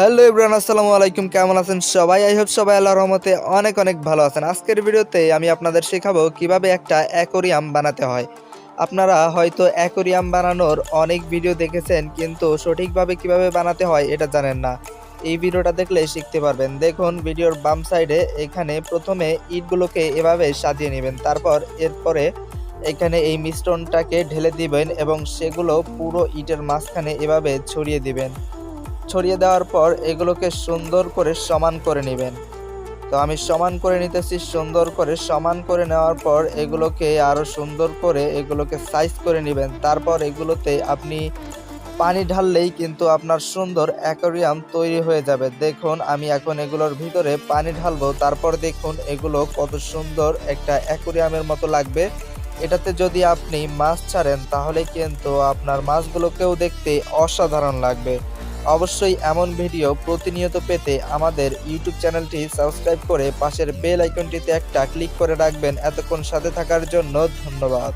Hello Ibran আসসালামু আলাইকুম। কেমন আছেন সবাই? আই হোপ সবাই আল্লাহর রহমতে অনেক অনেক ভালো আছেন। আজকের ভিডিওতে আমি আপনাদের শেখাবো কীভাবে একটা অ্যাকোরিয়াম বানাতে হয়। আপনারা হয়তো অ্যাকোরিয়াম বানানোর অনেক ভিডিও দেখেছেন, কিন্তু সঠিকভাবে কীভাবে বানাতে হয় এটা জানেন না। এই ভিডিওটা দেখলে শিখতে পারবেন। দেখুন, ভিডিওর বাম সাইডে এখানে প্রথমে ইটগুলোকে এভাবে সাজিয়ে নেবেন। তারপর এরপরে এখানে এই মিশ্রণটাকে ঢেলে দিবেন এবং সেগুলো পুরো ইটের মাঝখানে এভাবে ছড়িয়ে দিবেন। ছড়িয়ে দেওয়ার পর এগুলোকে সুন্দর করে সমান করে নেবেন। তো আমি সমান করে নিতেছি, সুন্দর করে সমান করে নেওয়ার পর এগুলোকে আরও সুন্দর করে এগুলোকে সাইজ করে নেবেন। তারপর এগুলোতে আপনি পানি ঢাললেই কিন্তু আপনার সুন্দর অ্যাকোরিয়াম তৈরি হয়ে যাবে। দেখুন, আমি এখন এগুলোর ভিতরে পানি ঢালবো। তারপর দেখুন, এগুলো কত সুন্দর একটা অ্যাকোরিয়ামের মতো লাগবে। এটাতে যদি আপনি মাছ ছাড়েন, তাহলে কিন্তু আপনার মাছগুলোকেও দেখতে অসাধারণ লাগবে। অবশ্যই এমন ভিডিও প্রতিনিয়ত পেতে আমাদের ইউটিউব চ্যানেলটি সাবস্ক্রাইব করে পাশের বেল আইকনটিতে একটা ক্লিক করে রাখবেন। এতক্ষণ সাথে থাকার জন্য ধন্যবাদ।